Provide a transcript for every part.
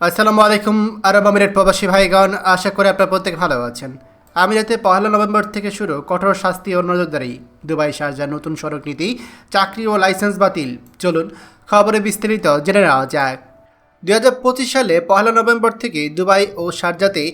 আসসালামু আলাইকুম, আরব আমিরের প্রবাসী ভাইগণ, আশা করি আপনার প্রত্যেক ভালো আছেন। আমিরাতে পহেলা নভেম্বর থেকে শুরু কঠোর শাস্তি ও নজরদারি, দুবাই শারজার নতুন সড়ক নীতি, চাকরি ও লাইসেন্স বাতিল। চলুন, খবরে বিস্তারিত জেনে নেওয়া যাক। দু হাজার পঁচিশ সালে পহেলা নভেম্বর থেকে দুবাই ও শারজাতে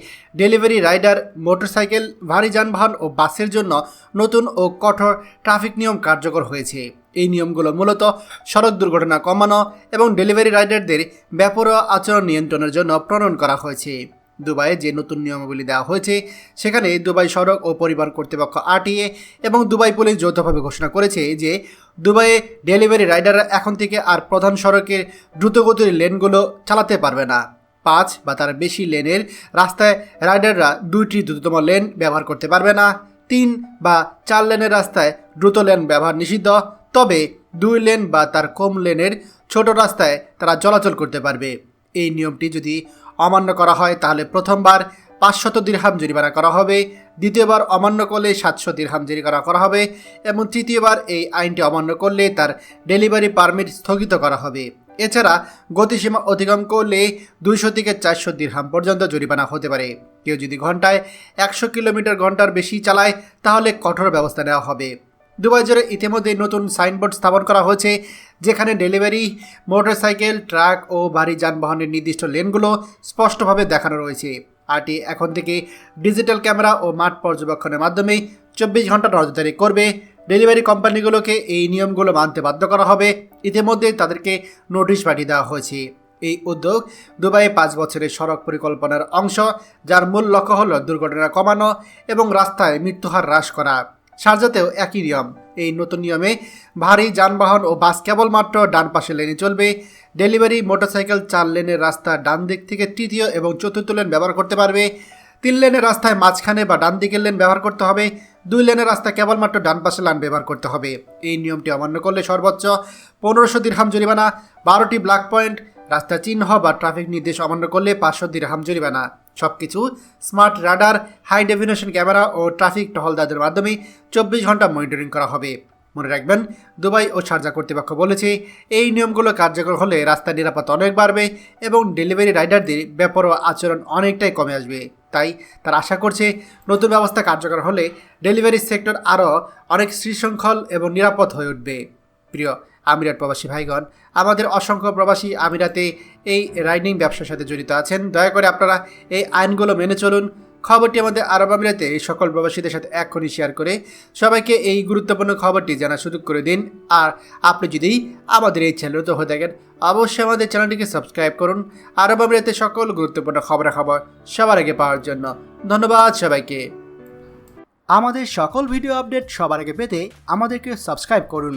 ডেলিভারি রাইডার, মোটরসাইকেল, ভারী যানবাহন ও বাসের জন্য নতুন ও কঠোর ট্রাফিক নিয়ম কার্যকর হয়েছে। এই নিয়মগুলো মূলত সড়ক দুর্ঘটনা কমানো এবং ডেলিভারি রাইডারদের ব্যাপরোয়া আচরণ নিয়ন্ত্রণের জন্য প্রণয়ন করা হয়েছে। দুবাইয়ে যে নতুন নিয়মাবলী দেওয়া হয়েছে, সেখানে দুবাই সড়ক ও পরিবহন কর্তৃপক্ষ আরটিএ এবং দুবাই পুলিশ যৌথভাবে ঘোষণা করেছে যে, দুবাইয়ে ডেলিভারি রাইডাররা এখন থেকে আর প্রধান সড়কের দ্রুতগতির লেনগুলো চালাতে পারবে না। পাঁচ বা তার বেশি লেনের রাস্তায় রাইডাররা দুইটি দ্রুততম লেন ব্যবহার করতে পারবে না। তিন বা চার লেনের রাস্তায় দ্রুত লেন ব্যবহার নিষিদ্ধ। তবে দুই লেন বা তার কম লেনের ছোট রাস্তায় তারা চলাচল করতে পারবে। এই নিয়মটি যদি অমান্য করা হয়, তাহলে প্রথমবার পাঁচশত দিরহাম জরিমানা করা হবে, দ্বিতীয়বার অমান্য করলে সাতশো দিরহাম জরিমানা করা হবে, এবং তৃতীয়বার এই আইনটি অমান্য করলে তার ডেলিভারি পারমিট স্থগিত করা হবে। এছাড়া গতিসীমা অতিক্রম করলে দুইশো থেকে চারশো দিরহাম পর্যন্ত জরিমানা হতে পারে। কেউ যদি ঘন্টায় একশো কিলোমিটার ঘণ্টার বেশি চালায়, তাহলে কঠোর ব্যবস্থা নেওয়া হবে। দুবাই জুড়ে ইতিমধ্যে নতুন সাইনবোর্ড স্থাপন করা হয়েছে, যেখানে ডেলিভারি, মোটরসাইকেল, ট্রাক ও ভারী যানবাহনের নির্দিষ্ট লেনগুলো স্পষ্টভাবে দেখানো রয়েছে। আরটি এখন থেকে ডিজিটাল ক্যামেরা ও মাঠ পর্যবেক্ষণের মাধ্যমে চব্বিশ ঘণ্টা নজরদারি করবে। ডেলিভারি কোম্পানিগুলোকে এই নিয়মগুলো মানতে বাধ্য করা হবে। ইতিমধ্যে তাদেরকে নোটিশ পাঠিয়ে দেওয়া হয়েছে। এই উদ্যোগ দুবাইয়ে পাঁচ বছরের সড়ক পরিকল্পনার অংশ, যার মূল লক্ষ্য হল দুর্ঘটনা কমানো এবং রাস্তায় মৃত্যুহার হ্রাস করা। শারজাতেও একই নিয়ম। এই নতুন নিয়মে ভারী যানবাহন ও বাস কেবলমাত্র ডান পাশে লেনে চলবে। ডেলিভারি মোটরসাইকেল চার লেনের রাস্তা ডান দিক থেকে তৃতীয় এবং চতুর্থ লেন ব্যবহার করতে পারবে। তিন লেনের রাস্তায় মাঝখানে বা ডান দিকের লেন ব্যবহার করতে হবে। দুই লেনের রাস্তা কেবলমাত্র ডান পাশে লাইন ব্যবহার করতে হবে। এই নিয়মটি অমান্য করলে সর্বোচ্চ পনেরোশো দিরহাম জরিমানা, বারোটি ব্ল্যাক পয়েন্ট রাস্তা চিহ্ন বা ট্রাফিক নির্দেশ অমান্য করলে পাঁচশো দিরহাম জরিমানা। সব কিছু smart radar, high definition camera ও ট্রাফিক টহলদারদের মাধ্যমে চব্বিশ ঘণ্টা মনিটরিং করা হবে। মনে রাখবেন, দুবাই ও শারজা কর্তৃপক্ষ বলেছে, এই নিয়মগুলো কার্যকর হলে রাস্তার নিরাপত্তা অনেক বাড়বে এবং ডেলিভারি রাইডারদের বেপরোয়া আচরণ অনেকটাই কমে আসবে। তাই তারা আশা করছে, নতুন ব্যবস্থা কার্যকর হলে ডেলিভারি সেক্টর আরও অনেক সুশৃঙ্খল এবং নিরাপদ হয়ে উঠবে। প্রিয় আমিরাত প্রবাসী ভাইগণ, আমাদের অসংখ্য প্রবাসী আমিরাতে এই রাইডিং ব্যবসার সাথে জড়িত আছেন। দয়া করে আপনারা এই আইনগুলো মেনে চলুন। খবরটি আমাদের আরব আমিরাতে এই সকল প্রবাসীদের সাথে এক্ষুনি শেয়ার করে সবাইকে এই গুরুত্বপূর্ণ খবরটি জানার সুযোগ করে দিন। আর আপনি যদি আমাদের এই চ্যানেল তো হয়ে থাকেন, অবশ্যই আমাদের চ্যানেলটিকে সাবস্ক্রাইব করুন। আরব আমিরাতে সকল গুরুত্বপূর্ণ খবরাখবর সবার আগে পাওয়ার জন্য ধন্যবাদ সবাইকে। আমাদের সকল ভিডিও আপডেট সবার আগে পেতে আমাদেরকে সাবস্ক্রাইব করুন।